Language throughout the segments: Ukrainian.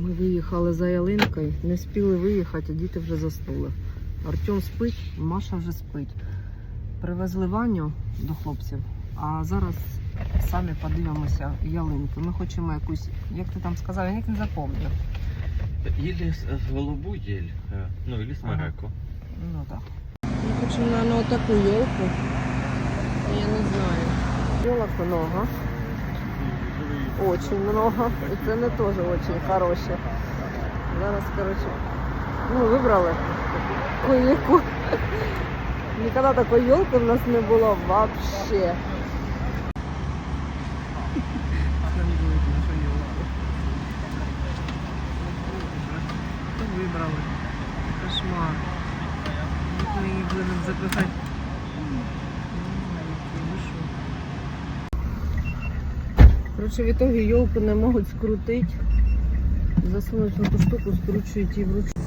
Ми виїхали за ялинкою, не встигли виїхати, а діти вже заснули. Артем спить, Маша вже спить. Привезли Ваню до хлопців, а зараз самі подивимося ялинки. Ми хочемо якусь, як ти там сказав, я ніяк не запам'ятав. Или с, с голубую ель, э, ну или Ага. смереку. Ну так. Мы хотим, наверное, такую елку. Я не знаю. Елок много. Очень много. І ціни теж очень хороші. Зараз, короче, ну, вибрали яку. Ніколи такої елки в нас не було вообще. Вибрали. Кошмар. Ми її будемо запихати? Коротше, в итоге елку не можуть скрутити. Засунуть в эту штуку, скручують її вручну.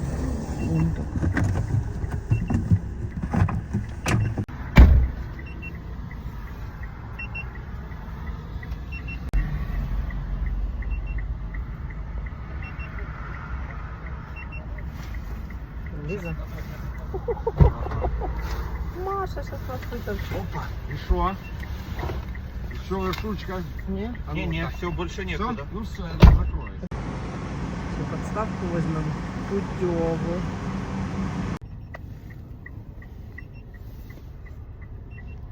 Лиза. Маша сейчас нас Опа, и что? Еще штучка. Не? А ну, Не, не, все, больше Всё? некуда. Ну все, это закроет. Цю подставку візьмемо. Путьову.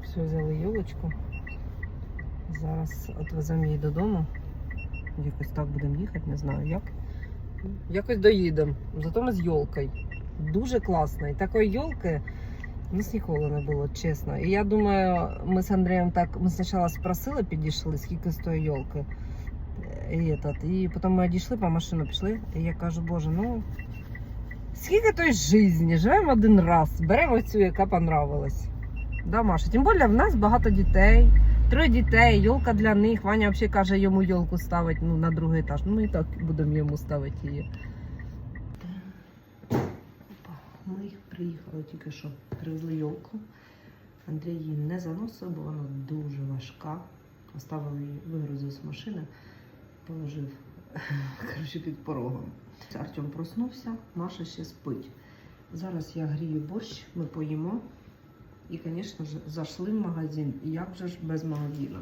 Все, взяли елочку. Зараз відвеземо її додому. Якось так будемо їхати, не знаю як. Якось доїдемо. Зато ми з йолкою. Дуже класно. І такої йолки у нас ніколи не було, чесно. І я думаю, ми з Андрієм так, ми спочатку спросили, підійшли, скільки стоїть йолки. І, этот, і потім ми одійшли, по машину пішли. І я кажу, боже, ну скільки той житті, живемо один раз, беремо цю, яка понравилась. Да, Маша? Тим більше в нас багато дітей, троє дітей, йолка для них. Ваня взагалі каже, йому йолку ставить ну, на другий етаж. Ну ми і так будемо йому ставити її. Ми приїхали тільки що, привезли йолку. Андрій її не заносив, бо вона дуже важка. Оставив її, вигрузив з машини, положив коротше, під порогом. Артем проснувся, Маша ще спить. Зараз я грію борщ, ми поїмо. І, звісно ж, зайшли в магазин. Як же ж без магазину?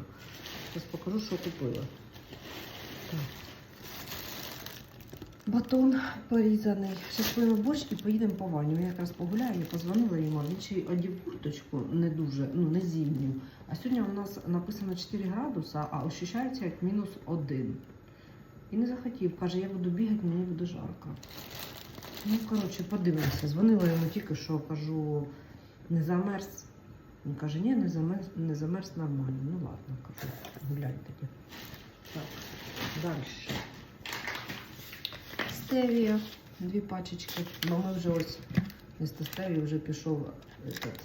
Зараз покажу, що купила. Так. Батон порізаний. Зараз поїмо борщ і поїдемо по ванні. Ми якраз погуляємо, я позвонила йому. Він ще одів курточку не дуже, ну не зимню. А сьогодні у нас написано 4 градуса, а ощущається як мінус 1. І не захотів. Каже, я буду бігати, мені буде жарко. Ну, коротше, подивимося. Дзвонила йому тільки що, кажу, не замерз. Він каже, ні, не замерз, не замерз нормально. Ну ладно, кажу, гуляй тоді. Так, далі. Стевія, дві пачечки. Бо ми вже ось із стевії вже пішов этот,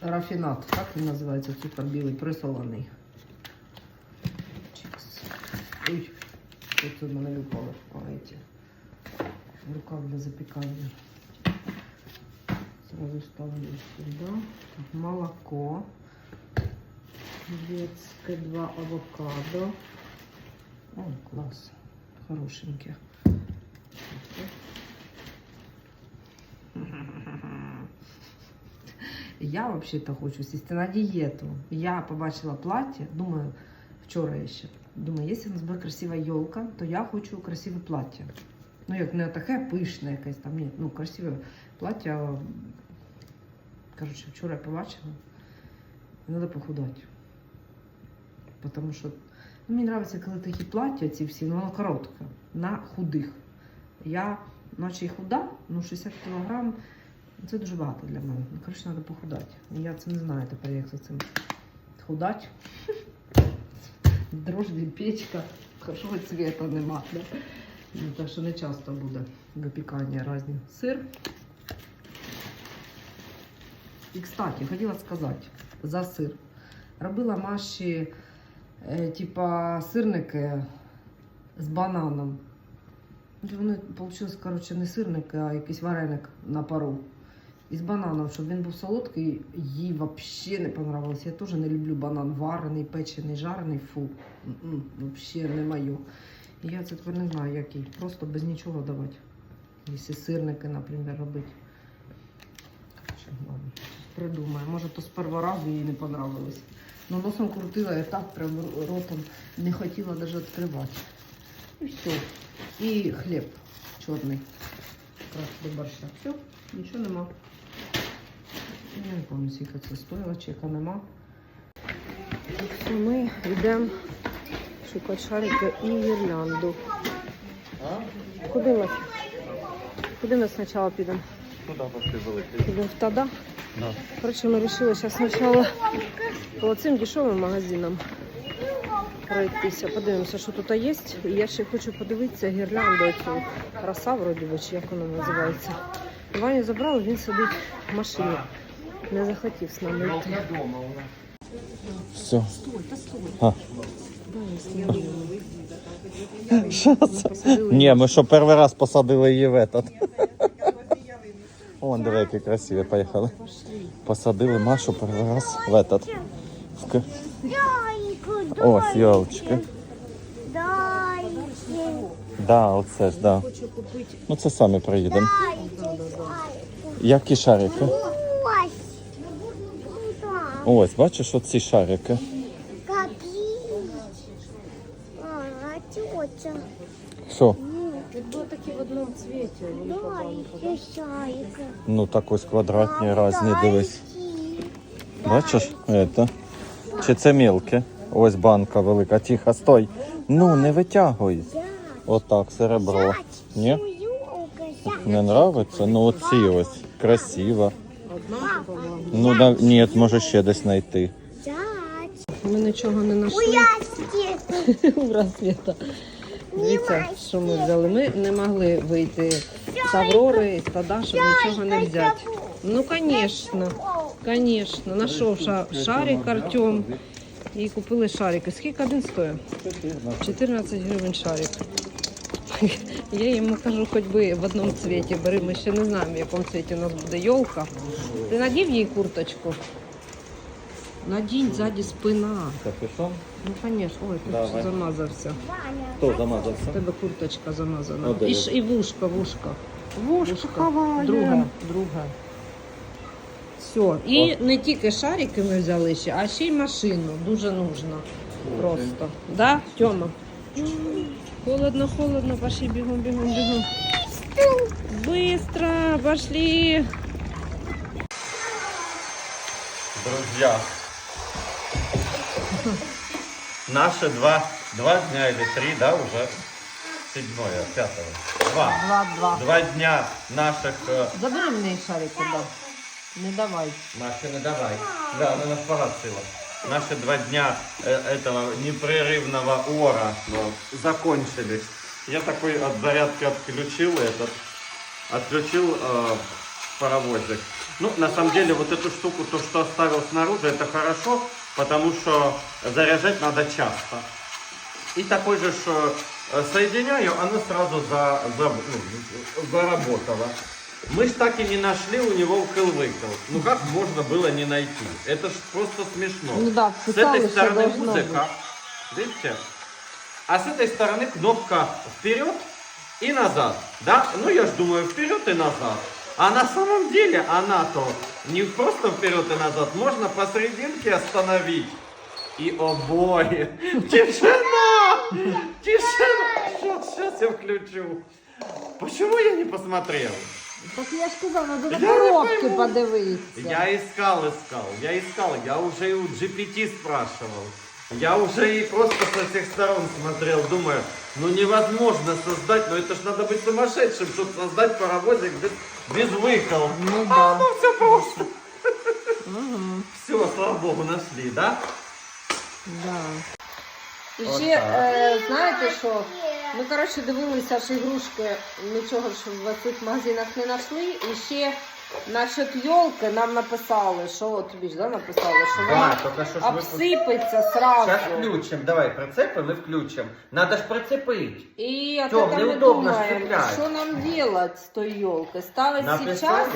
рафінат, так він називається, цукор білий, присолений. Чикс. Ой, це в мене випало? Рукав для запікання. Сразу ставлю сюда. Молоко. Детское два авокадо. О, класс. Хорошенькие. Я вообще-то хочу сісти на дієту. Я побачила плаття, думаю, вчора ще. Думаю, якщо у нас буде красива йолка, то я хочу красиве плаття. Ну, як не таке пишне якесь там, ні, ну, красиве плаття. Коротше, вчора я побачила. Треба похудати. Тому що мені подобається, коли такі плаття ці всі, ну воно коротке, на худих. Я, наче і худа, ну 60 кг це дуже багато для мене. Коротше, треба похудати. Я це не знаю тепер, як за цим худати. Дрожжі, печка, хорошого цвіта нема. Да? Ну, так що не часто буде випікання різні. Сир. І, кстати, хотіла сказати за сир. Робила Маші, типа, сирники з бананом. Вони вийшли, коротше, не сирники, а якийсь вареник на пару. Із бананом, щоб він був солодкий, їй взагалі не понравилось. Я теж не люблю банан варений, печений, жарений, фу. Взагалі не. І я це тепер не знаю, який. Просто без нічого давати. Якщо сирники, наприклад, робити. Придумаю. Може, то з першого разу їй не понравилось. Ну, носом крутила і так прям ротом не хотіла навіть відкривати. І все. І хліб чорний. Якраз до борща. Все, нічого нема. Я не пам'ятаю, скільки це стоїло, чека нема. Так ми йдемо шукати шарики і гірлянду. Куди ми? Куди ми спочатку підемо? Куда пошли великий? Підемо в Тада. Да. Коротше, ми вирішили зараз спочатку по цим дешевим магазинам пройтися. Подивимося, що тут є. І я ще хочу подивитися гірлянду цю краса, вроді би, чи як вона називається. Ваню забрали, він сидить в машині. Не захотів з нами йти. Все. Стой, та стой. А. Ні, ми що перший раз посадили її в этот. Вон, диви, які красиві, поїхали. Посадили Машу перший раз в этот. В Ось, йолочки. Да, оце ж, да. Ну це самі приїдемо. Які шарики? Ось, бачиш, оці шарики. Какие? А, тетя. Що? Тут було такі в одному цвіті. велика банка, да? Чайка. Ну так ось квадратні різні, дивись. Бачиш? Это. Чи це мілке? Ось банка велика. Тихо, стой. Ну, не витягуй. Отак, серебро. Ні? Не нравиться? Ну оці ось. Красиво. Ну да, ні, може ще десь знайти. Ми нічого не знайшли. Ура, Света. Дивіться, що ми взяли. Ми не могли вийти з Аврори, з Тада, щоб нічого не взяти. Ну, звісно, звісно. Нашов ша- шарик Артем і купили шарики. Скільки один стоїть? 14 гривень шарик. Я йому кажу, хоч би в одному цвіті бери. Ми ще не знаємо, в якому цвіті у нас буде йолка. Ти надів їй курточку? Надінь ззаді спина. Капюшон? Ну, звісно, ой, тут Давай. замазався. Хто У замазався? тебе курточка замазана. О, де І, ж- і вушка, вушка. Вушко ховає. Друга, друга. Все. І не тільки шарики ми взяли ще, а ще й машину. Дуже нужно. Просто. Да, Тьома? Холодно, холодно, пошли бігом, бігом, бігом. Быстро, пошли. Друзья, наши два, два дня или три, да, уже седьмое, пятое. Два. Два, два. Два дня наших... э, Забери мені шарики, да. Не давай. Маши, не давай. Да, она нас погасила. Наши два дня э, этого непрерывного ора ну, закончились. Я такой от зарядки отключил этот, отключил э, паровозик. Ну, на самом деле, вот эту штуку, то, что оставил снаружи, это хорошо, потому что заряжать надо часто. И такой же ж, э, соединяю, оно сразу за, за- ну, заработало. Мы ж так и не нашли у него укл-выкл. Ну как можно было не найти? Это ж просто смешно. Ну да, С этой что стороны музыка, видите? А с этой стороны кнопка вперед и назад. Да? Ну я ж думаю вперед и назад. А на самом деле она-то не просто вперед и назад, можно посерединке остановить. И обои. Тишина! Тишина! Сейчас, сейчас я включу. Почему я не посмотрел? Так я ж надо Я не коробки пойму. подивитися. Я искал, искал, я искал, я уже и у GPT спрашивал. Я уже и просто со всех сторон смотрел, думаю, ну невозможно создать, но это ж надо быть сумасшедшим, чтобы создать паровозик без, без выкол. Ну А, да. ну все просто. Угу. Все, слава богу, нашли, да? Да. І От ще, е, знаєте що? Ми, коротше, дивилися ж ігрушки, нічого ж в цих магазинах не знайшли. І ще насчет йолки нам написали, що от тобі ж да, написали, що вона только что обсипеться сразу. включим, давай, прицепим и включим. Надо ж прицепить. І от Тьом, це ми неудобно ж думаємо, цеплять. що нам делать з тою йолкою? Ставить зараз? Написали,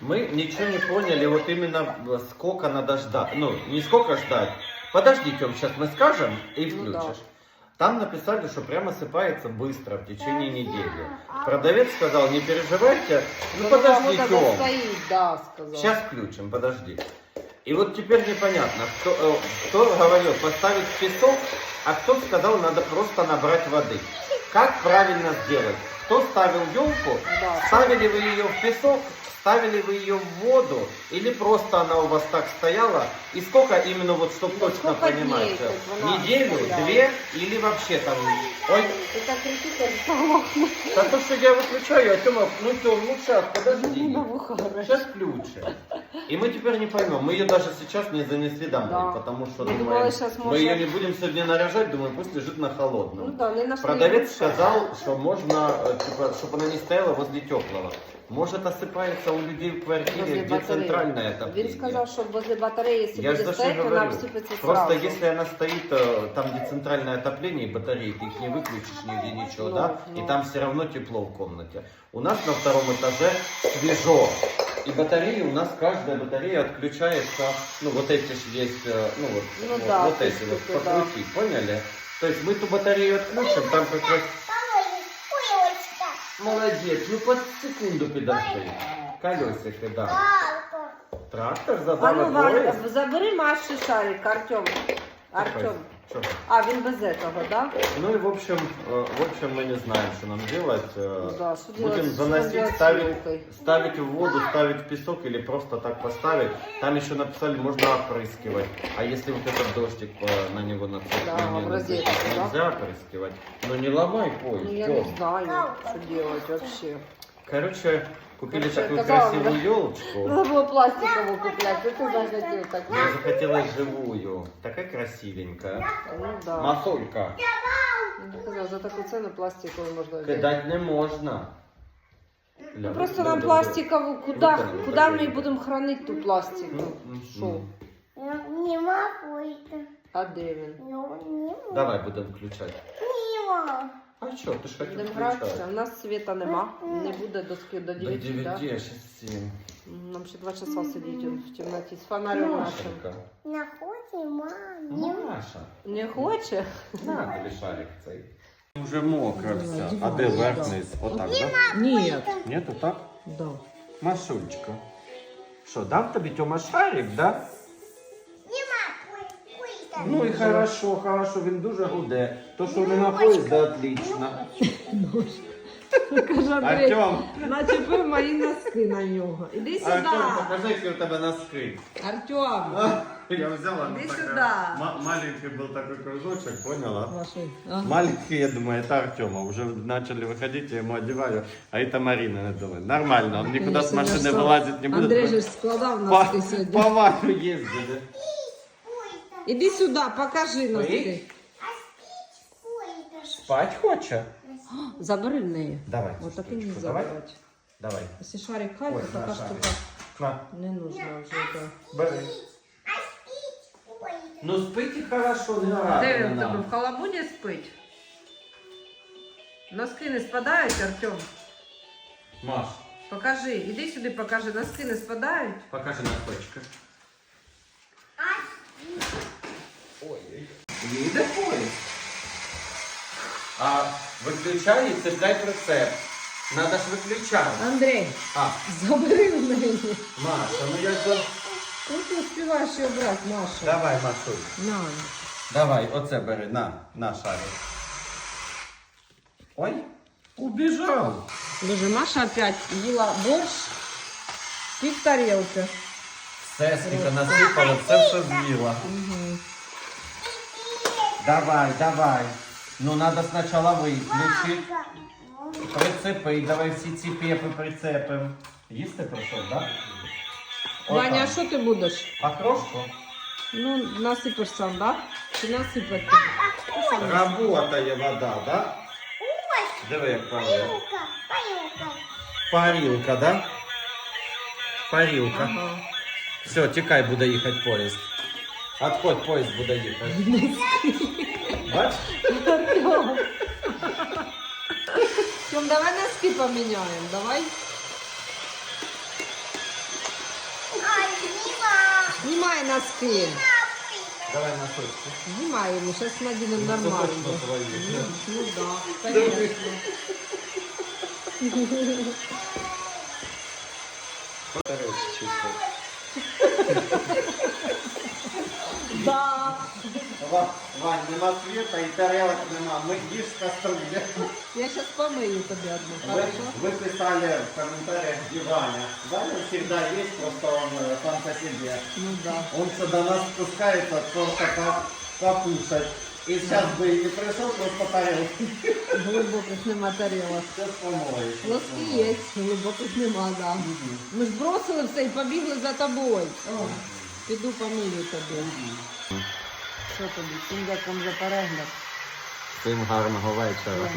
мы ничего не поняли, вот именно э, сколько надо ждать. Ну, не сколько ждать. Подожди, Тём, сейчас мы скажем и Ну включишь. Там написали, что прямо сыпается быстро, в течение недели. Продавец сказал, не переживайте, ну подожди, Кому-то Тём. стоит, да. Сейчас включим, подожди. И вот теперь непонятно, кто, э, кто говорил поставить песок, а кто сказал, надо просто набрать воды. Как правильно сделать? Кто ставил елку? Да. Ставили вы ее в песок, ставили вы ее в воду, или просто она у вас так стояла? И сколько именно вот, чтобы Да точно понимать? Неделю, стояла? две или вообще там... Ой, Ты так да то, что я выключаю, а Тёма, ну Тём, ну сейчас, подожди. Ну. Сейчас включим. И мы теперь не поймем. Мы ее даже сейчас не занесли домой, Да. потому что думаем, думали, щас мы ее не будем сегодня наряжать, думаю, пусть лежит на Ну холодном. да, не нашли. Продавец сказал, что можно, э, типа, чтобы она не стояла возле теплого. Может осыпается у людей в квартире, Возле где батареи. центральное Він отопление. сказав, що возле батареї, якщо Я же буде за что стояти, и вона говорю. всипеться Просто сразу. если она стоит э, там, где центральное отопление, и батарейки, их не выключишь нигде ничего, Ну, да? ну. И там все равно тепло в комнате. У нас на втором этаже свежо. И батареи у нас каждая батарея отключается, ну вот эти же есть, э, ну вот, Ну вот, да, вот то эти есть вот тут, да. покрутить, поняли? То есть мы ту батарею отключим, там как раз Колечко. молодец, ну по секунду подожди. Колесики, да. Трактор А ну. Ваня, забери Машу шарик, Артем. Артем. А, він без этого, да? Ну и в общем, э, в общем мы не знаем, что нам делать. Э, Ну да, что Будем делать, что заносить, делать с ставить, ставить в воду, ставить в песок или просто так поставить. Там еще написали, можно опрыскивать. А если вот этот дождик э, на него нацепить, Да, на него в розетку, да? нельзя опрыскивать. Ну не ломай поезд. Ну я Тём. не знаю, что делать вообще. Короче, купили Короче, такую казалось, красивую да. елочку. Надо было пластиковую куплять, это захотел так. Я захотела живую. Такая красивенькая. Ну да. Масолька. Я сказала, за такую цену пластиковую можно взять. Кидать не можна. Ну просто нам пластиковую, куда, куда мы будем хранить ту пластику? Шо? Не могу это. А де він? Ну, не могу. Давай будемо включати. Не могу. А що, ти ж хотів Будемо гратися. включати? У нас світа нема. Не буде доски до До 9, 9, да? а ще 7. Нам ще два часа сидіти в темноті з фонарем нашим. Машенька. Находи, мам. Не Маша. Не хоче? На тобі шарик цей. Уже мокро все. А де верх низ? Отак, да? Ні. Ні, то так? Да. Машульчка. Що, дав тобі Тьома шарик, да? Ну і хорошо, хорошо, він дуже гуде. То, що не на поїзді, отлично. Каже Андрій, Артем, начепив мої носки на нього. Іди сюди. Артем, покажи, які у тебе носки. Артем. Я взяла, Иди такая- сюда. ма- маленький был такой кружочек, поняла? Ваши. А? Маленький, я думаю, это Артема. Уже начали выходить, я ему одеваю. А это Марина, я думаю. Нормально, он никуда с Конечно, машины что? вылазить не будет. Андрей же ж складав по, носки сьогодні. по Ваню ездили. Іди сюди, покажи носки. Ой. ой, это ж. Спать хочет? Забери в неї. Давай. Вот так і штучку, не давай. забирати. Давай. Якщо шарик хай, Ой, то така на шарик. штука На, не нужна вже. Да. бери. А спить? Ой, это Ну спите хорошо, не рано. Де він не в тебе надо. в халабуні спить? Носки не спадають, Артем? Маш, Покажи, іди сюди, покажи, носки не спадають. покажи носочка. Ой, їде поїзд. А виключай і цепляй прицеп. Надо ж виключати. Андрей, А, забери в неї. Маша, ну я ж... Ну ти успіваєш її брати, Маша. Давай, Машуль. На. Давай, оце бери, на, на шарик. Ой, убіжав. Боже, Маша опять їла борщ, пів тарілки. Все, скільки насипало, все все з'їла. Угу. Давай, давай. Ну, надо спочатку виключити. Прицепи, давай всі ці пепи прицепим. Їсти прийшов, так? Да? Ваня, а Отак. що ти будеш? Окрошку? Ну, насипеш сам, да? Чи насипати? Работає вода, да? Диви, як правильно. Паюка, паюка. Парілка, да? Парілка. Ага. Все, тікай, буде їхати поїзд. Отходь, поїзд буде їхати. Бач? Артем. Тем, давай носки поміняємо, давай. Ай, мимо. Знімай носки. Папа. Давай носочки. Знімаємо, зараз надінемо Ну, це нормально. точно твої. Ну, ну да, конечно. Да. Ва- Вань, нема света і тарелок нема. Ми їж з каструлі. Я сейчас помою тебе одну, Вы, хорошо? вы писали в комментариях где Ваня. Ваня всегда есть, просто он э, сам по себе. Ну да. Он сюда нас спускается просто по- покушать. И сейчас бы и не пришел, просто тарелки. Глибоких нема тарілок. Сейчас помоешь. Плоскі є, глибоких нема, да. Ми ж бросили все і побігли за тобою. Піду помилю тобі. Що тобі? Всім дякую за перегляд. Всім гарного вечора.